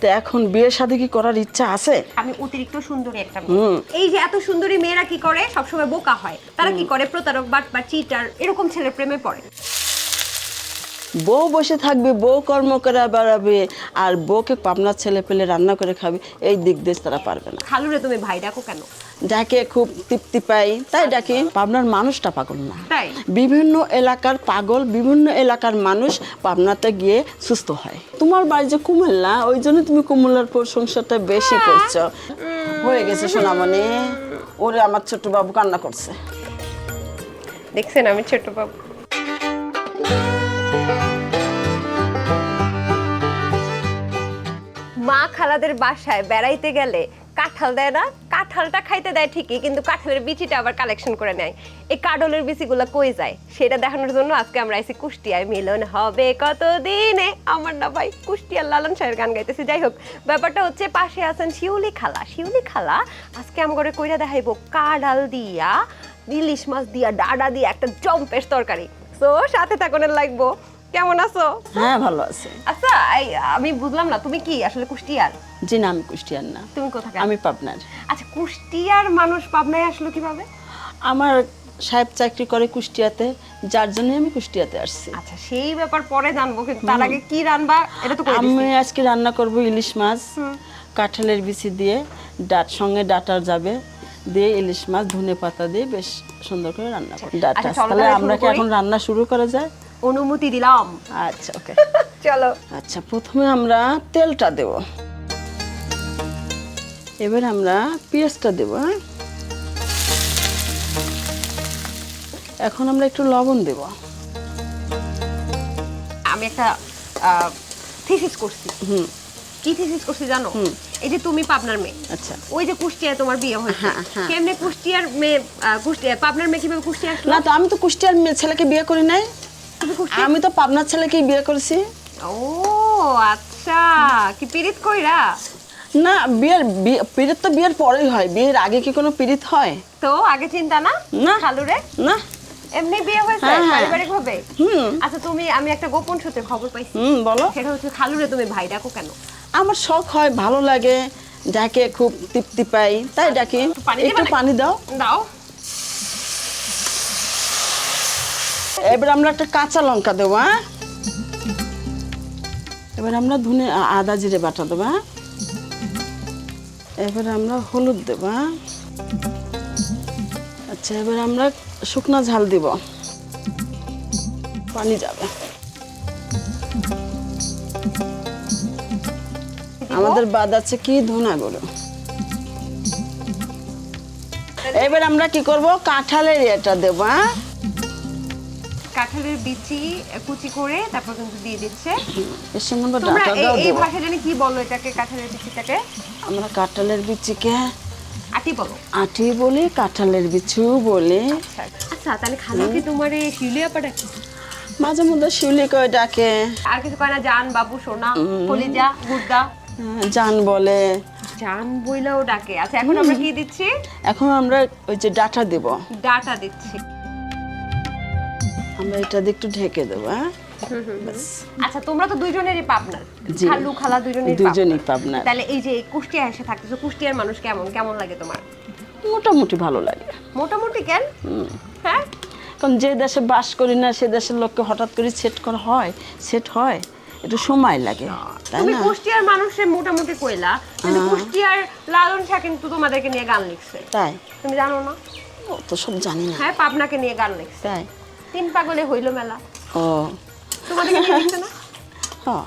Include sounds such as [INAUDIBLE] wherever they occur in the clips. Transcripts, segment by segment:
তো এখন বিয়ে শাদী কি করার ইচ্ছা আছে? আমি অতিরিক্ত সুন্দরী একটা মেয়ে। এই যে এত সুন্দরী মেয়েরা কি করে? সবসময় বোকা হয়। তারা কি করে? প্রতারক বাট বা চিটার এরকম ছেলের প্রেমে পড়ে। বউ বসে থাকবে বউ কর্ম করে বেড়াবে আর বউকে পাবনার ছেলে পেলে রান্না করে খাবে এই দিক দেশ তারা পারবে না। খালুরে তুমি ভাই ডাকো কেন? ডাকে খুব তৃপ্তি পাই তাই ডাকি পাবনার মানুষটা পাগল না। তাই? বিভিন্ন এলাকার পাগল বিভিন্ন এলাকার মানুষ পাবনাতে গিয়ে সুস্থ হয়। তোমার বাড়ি যে কুমিল্লা ওই জন্য তুমি কুমিল্লার প্রশংসাটা বেশি করছ। হয়ে গেছে সোনামণি ওরে আমার ছোট বাবু কান্না করছে। দেখছেন আমি ছোট বাবু। মা খালাদের বাসায় বেড়াইতে গেলে কাঁঠাল দেয় না, কাঁঠালটা খাইতে দেয় ঠিকই, কিন্তু কাঁঠালের বিচিটা আবার কালেকশন করে নেয়। এই কাডলের বিচিগুলো কই যায়? সেটা দেখানোর জন্য আজকে আমরা এসে কুষ্টিয়ায়। মিলন হবে কতদিনে? আমার না ভাই, কুষ্টিয়ার লালন সাহের গান গাইতেছি। যাই হোক, ব্যাপারটা হচ্ছে পাশে আছেন শিউলি খালা। শিউলি খালা, আজকে আম করে কইরা দেখাইবো কাডাল দিয়া, ইলিশ মাছ দিয়া, ডাডা দিয়া একটা জম্পের তরকারি। তো সাথে থাকুনের লাগবো। কেমন আছো? হ্যাঁ ভালো আছে। আচ্ছা আমি বুঝলাম না তুমি কি আসলে কুষ্টিয়ার? জি না আমি কুষ্টিয়ার না। তুমি কোথাকার? আমি পাবনার। আচ্ছা কুষ্টিয়ার মানুষ পাবনায় আসলো কীভাবে? আমার সাহেব চাকরি করে কুষ্টিয়াতে যার জন্য আমি কুষ্টিয়াতে আসছি। আচ্ছা সেই ব্যাপার পরে জানব কিন্তু তার আগে কি রানবা এটা তো আমি আজকে রান্না করব ইলিশ মাছ কাঁঠালের বিচি দিয়ে ডাট সঙ্গে ডাটা যাবে দিয়ে ইলিশ মাছ ধনে পাতা দিয়ে বেশ সুন্দর করে রান্না করব। ডাটা আচ্ছা, তাহলে আমরা কি এখন রান্না শুরু করা যায়? অনুমতি দিলাম। আচ্ছা ওকে [LAUGHS] চলো। আচ্ছা প্রথমে আমরা তেলটা দেব। এবার আমরা পেঁয়াজটা দেব হ্যাঁ? এখন আমরা একটু লবণ দেব। আমি একটা থিসিস করছি। হুম। কি থিসিস করছি জানো? এই যে তুমি পাবনার মেয়ে। আচ্ছা। ওই যে কুষ্টিয়ায় তোমার বিয়ে হয়েছে। হ্যাঁ, হ্যাঁ। কেমনে কুষ্টিয়ার মেয়ে কুষ্টিয়া পাবনার মেয়ে কীভাবে কুষ্টিয়া না তো আমি তো কুষ্টিয়ার মেয়ে ছেলেকে বিয়ে করি নাই। আমি তো পাবনার ছেলেকেই বিয়ে করেছি। ও আচ্ছা। কি পিরিত কইরা? না বিয়ের পীড়িত তো বিয়ের পরেই হয়। বিয়ের আগে কি কোনো পীড়িত হয়? তো আগে চিন্তা না? না। খালুরে? না। এমনি বিয়ে হয়েছে? হ্যাঁ, হ্যাঁ। পারিবারিক ভাবে আচ্ছা তুমি আমি একটা গোপন সূত্রে খবর পাইছি। হুম বলো। সেটা হচ্ছে খালুরে তুমি ভাই ডাকো কেন? আমার শখ হয় ভালো লাগে ডাকে খুব তৃপ্তি পাই। তাই ডাকি। একটু পানি দাও। দাও। এবার আমরা একটা কাঁচা লঙ্কা দেবো হ্যাঁ? এবার আমরা ধুনে আদা জিরে বাটা দেবো হ্যাঁ? এবার আমরা হলুদ দেবো হ্যাঁ? আচ্ছা এবার আমরা শুকনো ঝাল দিব। পানি যাবে। আমাদের বাদ আছে কি? ধুনা গুঁড়ো। এবার আমরা কি করব? কাঁঠালের এটা দেবো হ্যাঁ? কাঁঠালের বিচি কুচি করে তারপর কিন্তু দিয়ে দিচ্ছে। তোমরা এই- ভাষা জানি কি বলো এটাকে কাঁঠালের বিচিটাকে? আমরা কাঁঠালের বিচিকে আটি বলো। আটি বলি কাঁঠালের বিচু বলি। আচ্ছা আচ্ছা। তাহলে খালু কি তোমার এই শিউলিয়া পাটা মাঝে মধ্যে শিউলি কয়ে ডাকে? আর কিছু কয় না জান বাবু সোনা কলিজা গুদ্দা জান বলে। জান বইলাও ডাকে। আচ্ছা এখন আমরা কি দিচ্ছি? এখন আমরা ওই যে ডাটা দেব। ডাটা দিচ্ছি। আমরা এটা দিয়ে একটু ঢেকে দেবো হ্যাঁ? আচ্ছা তোমরা তো দুইজনেরই পাবনার খালু খালা দুইজনেরই দুইজনই পাবনার। তাহলে এই যে কুষ্টিয়া এসে থাকতেছো কুষ্টিয়ার মানুষ কেমন? কেমন লাগে তোমার? মোটামুটি ভালো লাগে। মোটামুটি কেন? হ্যাঁ? কারণ যে দেশে বাস করি না সে দেশের লোককে হঠাৎ করে সেট করা হয় সেট হয় একটু সময় লাগে। তাই তুমি কুষ্টিয়ার মানুষের মোটামুটি কইলা কিন্তু কুষ্টিয়ার লালন শাহ কিন্তু তোমাদেরকে নিয়ে গান লিখছে। তাই। তুমি জানো না? তো সব জানি না। হ্যাঁ পাবনাকে নিয়ে গান লিখছে। তাই। তিন পাগলে হইল মেলা। ও। তোমাদেরকে নিয়ে লিখছে না? [LAUGHS] হ্যাঁ।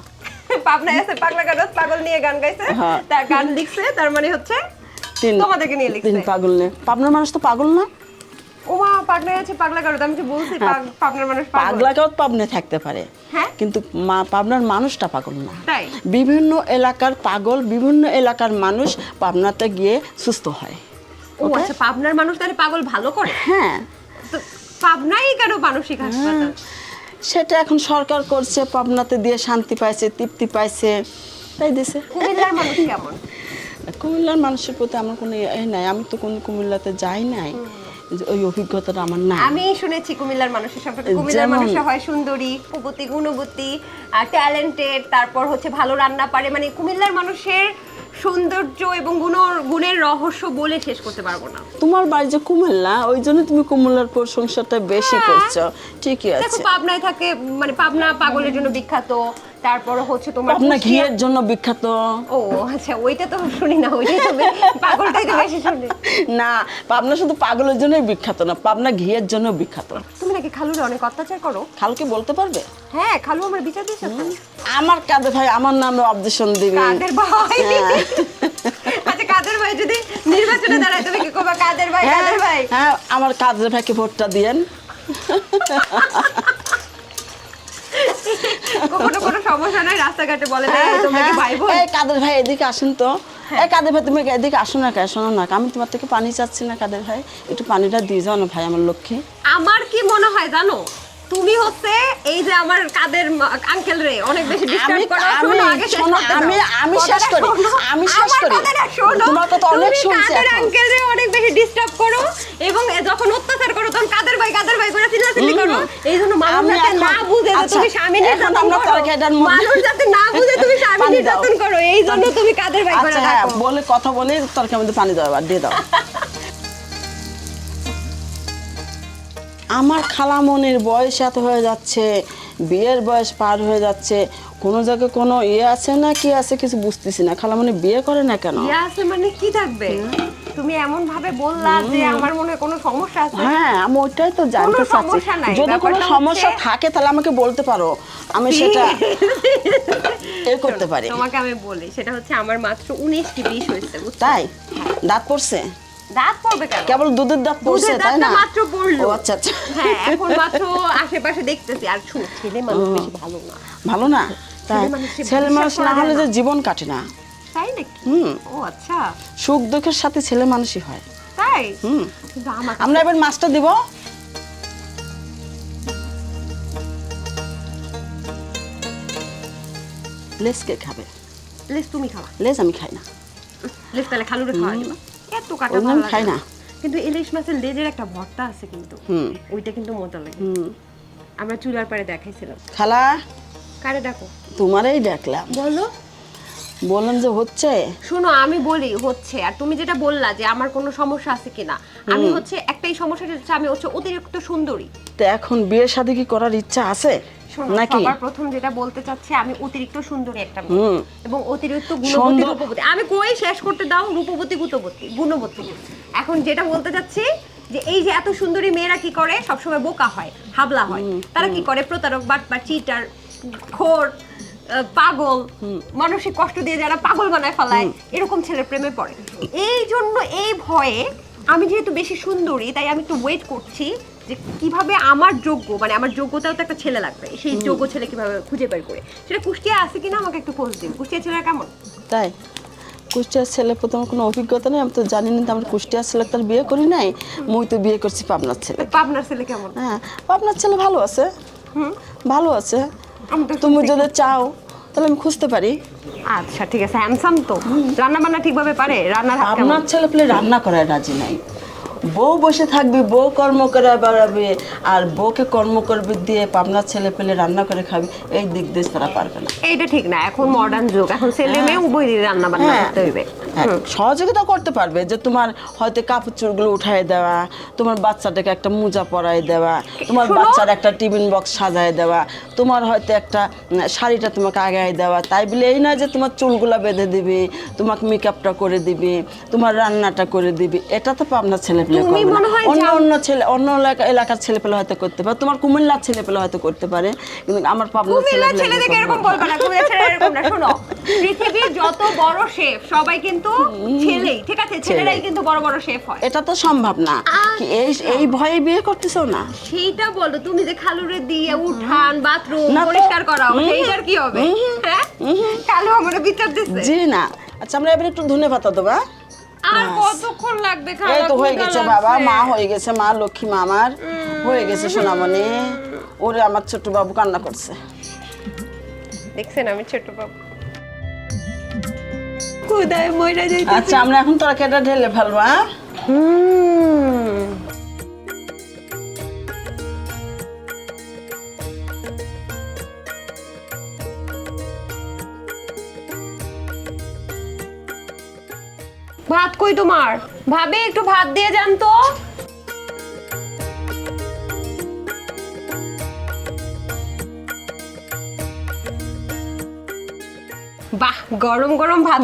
পাবনায় আছে পাগলা গারদ পাগল নিয়ে গান গাইছে হ্যাঁ। তার গান লিখছে তার মানে হচ্ছে তিন তোমাদেরকে নিয়ে লিখছে। তিন পাগল নে পাবনার মানুষ তো পাগল না? ওমা পাগলায় আছে পাগলা গারদ আমি তো বলছি পাগ- পাবনার মানুষ পাগল। পাগলাকেও পাবনে থাকতে পারে। হ্যাঁ। কিন্তু মা পাবনার মানুষটা পাগল না। তাই? বিভিন্ন এলাকার পাগল বিভিন্ন এলাকার মানুষ পাবনাতে গিয়ে সুস্থ হয়। ও আচ্ছা পাবনার মানুষ তাহলে পাগল ভালো করে? হ্যাঁ। পাবনাই কেন মানসিক হাসপাতাল? সেটা এখন সরকার করছে পাবনাতে দিয়ে শান্তি পাইছে তৃপ্তি পাইছে তাই দিছে। কুমিল্লার মানুষ কেমন? কুমিল্লার মানুষের প্রতি আমার কোনো এ নাই আমি তো কোনো কুমিল্লাতে যাই নাই। ওই অভিজ্ঞতাটা আমার না আমি শুনেছি কুমিল্লার মানুষের সম্পর্কে। কুমিল্লার মানুষরা হয় সুন্দরী গুণবতী ট্যালেন্টেড তারপর হচ্ছে ভালো রান্না পারে। মানে কুমিল্লার মানুষের সৌন্দর্য এবং গুণ গুণের রহস্য বলে শেষ করতে পারব না। তোমার বাড়ি যে কুমিল্লা ওই জন্য তুমি কুমিল্লার প্রশংসাটা বেশি হ্যাঁ। করছ। ঠিকই দেখো আছে। পাবনায় থাকে মানে পাবনা পাগলের জন্য বিখ্যাত। তারপর হচ্ছে তোমার আপনার ঘিয়ের জন্য বিখ্যাত? ও আচ্ছা ওইটা তো শুনি না ওইটাই তো পাগলটাই তো বেশি শুনি। না পাবনা শুধু পাগলের জন্যই বিখ্যাত না পাবনা ঘিয়ের জন্য বিখ্যাত। তুমি নাকি খালুরে অনেক অত্যাচার করো? খালকে বলতে পারবে? হ্যাঁ খালু আমার বিচার দিয়েছে আমার কাঁদে ভাই আমার নামে অবজেশন দিবি। কাদের ভাই? হ্যাঁ। আচ্ছা কাদের ভাই যদি নির্বাচনে দাঁড়ায় তুমি কি করবে? কাদের ভাই হ্যাঁ, কাদের ভাই? হ্যাঁ আমার কাদের ভাইকে ভোটটা দিয়েন। কখনো কোনো সমস্যা নাই রাস্তাঘাটে বলে না হ্যাঁ, তোমরা কি ভাই বোন? এই কাদের ভাই এদিকে আসুন তো। এই কাদের ভাই তুমি এদিকে আসো না কে শোনো না আমি তোমার থেকে পানি চাচ্ছি না কাদের ভাই। একটু পানিটা দিয়ে যাও না ভাই আমার লক্ষ্মী। আমার কি মনে হয় জানো? তুমি হচ্ছে এই যে আমার কাদের আঙ্কেল রে অনেক বেশি ডিস্টার্ব করো। শোনো আগে শোনো, আমি- আমি শেষ করি, আমি শেষ করি। তোমার কথা অনেক শুনছি কাদের আঙ্কেল রে অনেক বেশি ডিস্টার্ব করো এবং যখন অত্যাচার করো তখন কাদের ভাই কাদের ভাই করে চিল্লাচিল্লি করো? এই জন্য মানুষ যাতে না বুঝে আচ্ছা, তুমি স্বামী এখন নির্যাতন করো। মানুষ যাতে না বুঝে তুমি স্বামী পানি নির্যাতন করো এই জন্য তুমি কাদের ভাই করে আচ্ছা হ্যাঁ বলে কথা বলে তরকারির মধ্যে পানি দাও দিয়ে দাও। আমার খালামনির বয়স এত হয়ে যাচ্ছে বিয়ের বয়স পার হয়ে যাচ্ছে কোনো জায়গায় কোনো ইয়ে আছে না কি আছে কিছু বুঝতেছি না। খালামনি বিয়ে করে না কেন? ইয়া আছে মানে কি থাকবে? তুমি এমন ভাবে বললা যে আমার মনে কোনো সমস্যা আছে? হ্যাঁ আমি ওইটাই তো জানতে চাচ্ছি। যদি কোনো সমস্যা থাকে তাহলে আমাকে বলতে পারো। আমি সেটা [LAUGHS] এ করতে পারি। তোমাকে আমি বলি সেটা হচ্ছে আমার মাত্র উনিশ কি বিশ হয়েছে তাই? দাঁত পড়ছে? দাঁত পড়বে কেন? কেবল দুধের দাঁত পড়ছে তাই না? মাত্র পড়ল। আচ্ছা আচ্ছা। হ্যাঁ এখন মাত্র আশেপাশে দেখতেছি। আর ছেলে মানুষ বেশি ভালো না। ভালো না? তাই ছেলে মানুষ না হলে যে জীবন কাটে না। তাই নাকি? হুম। ও আচ্ছা। সুখ দুঃখের সাথে ছেলে মানুষই হয়। তাই? হুম। আমরা এবার মাছটা দিব। লেস কে খাবে। লেস তুমি খাওয়া লেস আমি খাই না। লেস তাহলে খালুরে খাওয়া এত কাটা ভালো খাই না। কিন্তু ইলিশ মাছের লেজের একটা ভর্তা আছে কিন্তু। হুম। ওইটা কিন্তু মজা লাগে। হুম। আমরা চুলার পাড়ে দেখাইছিলাম। খালা? কারে ডাকো? তোমারই দেখলাম বলো। বললাম যে হচ্ছে? শোনো আমি বলি হচ্ছে। আর তুমি যেটা বললা যে আমার কোনো সমস্যা আছে কিনা আমি হচ্ছে একটাই সমস্যা হচ্ছে আমি হচ্ছে অতিরিক্ত সুন্দরী। তো এখন বিয়ে শাদী কি করার ইচ্ছা আছে? নাকি? প্রথম যেটা বলতে চাচ্ছি আমি অতিরিক্ত সুন্দরী একটা মেয়ে। এবং অতিরিক্ত গুণবতী রূপবতী। আমি কই শেষ করতে দাও? রূপবতী গুণবতী। এখন যেটা বলতে চাচ্ছি যে এই যে এত সুন্দরী মেয়েরা কি করে? সবসময় বোকা হয় হাবলা হয়। তারা কি করে? প্রতারক বাটপা চিটার খোর পাগল। মানসিক কষ্ট দিয়ে যারা পাগল বানায় ফেলায় এরকম ছেলের প্রেমে পড়ে। এই জন্য এই ভয়ে আমি যেহেতু বেশি সুন্দরী তাই আমি একটু ওয়েট করছি যে কীভাবে আমার যোগ্য মানে আমার যোগ্যতাও তো একটা ছেলে লাগবে সেই যোগ্য ছেলে কীভাবে খুঁজে বের করে? সেটা কুষ্টিয়া আছে কিনা আমাকে একটু খোঁজ দিন কুষ্টিয়া ছেলেরা কেমন? তাই? কুষ্টিয়ার ছেলে প্রথম কোনো অভিজ্ঞতা নেই আমি তো জানি না আমরা কুষ্টিয়ার ছেলে তার বিয়ে করি নাই। মুই তো বিয়ে করছি পাবনার ছেলে। পাবনার ছেলে কেমন? হ্যাঁ পাবনার ছেলে ভালো আছে। হুম। ভালো আছে। তুমি যদি চাও তাহলে আমি খুঁজতে পারি। আচ্ছা ঠিক আছে হ্যান্ডসাম তো। রান্না বান্না ঠিকভাবে পারে? রান্নার হাত আপনার ছেলে পেলে রান্না করায় রাজি নাই। বউ বসে থাকবে বউ কর্ম করে বেড়াবে আর বউকে কর্ম করবে দিয়ে পাবনার ছেলে পেলে রান্না করে খাবে এই দিক দিয়ে তারা পারবে না। এইটা ঠিক না এখন মডার্ন যুগ এখন ছেলে মেয়ে উভয় দিয়ে রান্না বান্না হ্যাঁ। করতে হইবে। হ্যাঁ, সহযোগিতা করতে পারবে যে তোমার হয়তো কাপড় চোরগুলো উঠাই দেওয়া তোমার বাচ্চাটাকে একটা মোজা পরাই দেওয়া তোমার বাচ্চার একটা টিফিন বক্স সাজায় দেওয়া তোমার হয়তো একটা শাড়িটা তোমাকে আগায় দেওয়া তাই বলে এই না যে তোমার চুলগুলা বেঁধে দিবে তোমাকে মেকআপটা করে দিবে তোমার রান্নাটা করে দিবে এটা তো পাবনা ছেলে পেলে তুমি মনে হয় অন্য অন্য ছেলে অন্য এলাকার ছেলে পেলে হয়তো করতে পারে। তোমার কুমিল্লার ছেলে পেলে হয়তো করতে পারে। কিন্তু আমার পাবনার ছেলে কুমিল্লার ছেলেদেরকে এরকম বলবে না। কুমিল্লার ছেলে এরকম না। শোনো পৃথিবীর যত বড় শেফ সবাই কিন্তু ছেলেই। ঠিক আছে? ছেলেরাই কিন্তু বড় বড় শেফ হয়। এটা তো সম্ভব না। এই এই ভয়ে বিয়ে করতেছো না? সেইটা বলো। তুমি যে খালুরে দিয়ে উঠান বাথরুম পরিষ্কার করাও সেইটার কি হবে? হ্যাঁ? কালু আমার বিচার দিচ্ছে জি না। আচ্ছা আমরা এবার একটু ধনে পাতা দেবা আর কতক্ষণ লাগবে এই তো হয়ে গেছে বাবা মা হয়ে গেছে মা লক্ষ্মী মা আমার। হয়ে গেছে সোনামণি। ওরে আমার ছোট বাবু কান্না করছে। দেখছেন আমি ছোট বাবু। কোদায় মইরা যাইতে আচ্ছা আমরা এখন তরকারিটা ঢেলে ফেলব হ্যাঁ? হুম। ভাত কই তোমার? ভাবে একটু ভাত দিয়ে যান তো। বাহ গরম গরম ভাত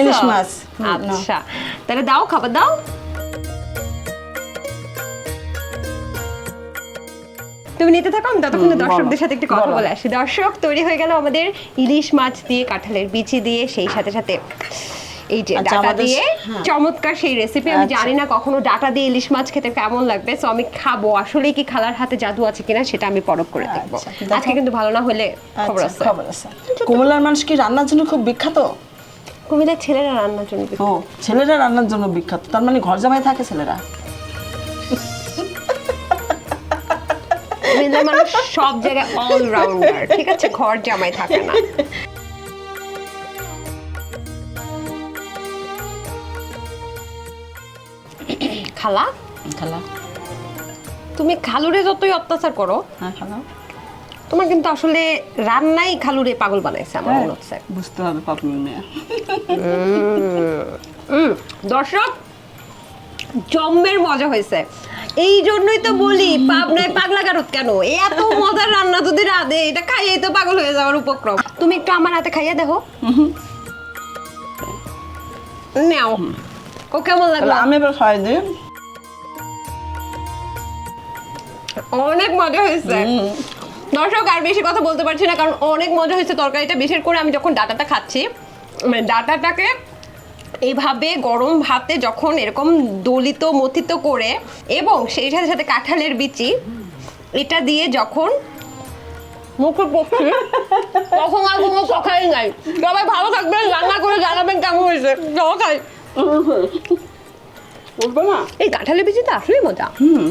ইলিশ মাছ। আচ্ছা তাহলে দাও খাবার দাও। তুমি নিতে থাকো আমি ততক্ষণে দর্শকদের সাথে একটু কথা বলে আসি। দর্শক তৈরি হয়ে গেল আমাদের ইলিশ মাছ দিয়ে কাঁঠালের বিচি দিয়ে সেই সাথে সাথে এই যে ডাটা দিয়ে হ্যাঁ। চমৎকার সেই রেসিপি আমি আচ্ছা। জানি না কখনো ডাটা দিয়ে ইলিশ মাছ খেতে কেমন লাগবে সো আমি খাব। আসলে কি খালার হাতে জাদু আছে কিনা সেটা আমি পরখ করে দেখব। আচ্ছা, আজকে কিন্তু ভালো না হলে খবর আচ্ছা, আছে। খবর আছে। কুমিল্লার মানুষ কি রান্নার জন্য খুব বিখ্যাত? কুমিল্লার ছেলেরা রান্নার জন্য ও ছেলেরা রান্নার জন্য বিখ্যাত। তার মানে ঘর জামাই থাকে ছেলেরা? কুমিল্লার মানুষ সব জায়গায় অলরাউন্ডার ঠিক আছে? ঘর জামাই থাকে না। খালা? খালা। তুমি খালুরে যতই অত্যাচার করো হ্যাঁ খালা। তোমার কিন্তু আসলে রান্নাই খালুরে পাগল বানাইছে আমার মনে হচ্ছে। বুঝতে হবে পাপড়ি মেয়ে। দর্শক জম্মের মজা হয়েছে। এই জন্যই তো বলি পাবনায় পাগলা কারত কেন? এত মজার রান্না যদি রাধে এটা খাইয়েই তো পাগল হয়ে যাওয়ার উপক্রম। তুমি একটু আমার হাতে খাইয়ে দেখো। নাও। ও কেমন লাগল? আমি এবার খাই দিই। অনেক মজা হয়েছে। দর্শক আর বেশি কথা বলতে পারছি না কারণ অনেক মজা হয়েছে তরকারিটা বিশেষ করে আমি যখন ডাটাটা খাচ্ছি মানে ডাটাটাকে এইভাবে গরম ভাতে যখন এরকম দলিত মথিত করে এবং সেই সাথে সাথে কাঁঠালের বিচি এটা দিয়ে যখন মুখে পড়ছে তখন আর কোনো কথাই নাই। সবাই ভালো থাকবেন রান্না করে জানাবেন কেমন হয়েছে। এই কাঁঠালের বিচিটা আসলেই মজা। হুম।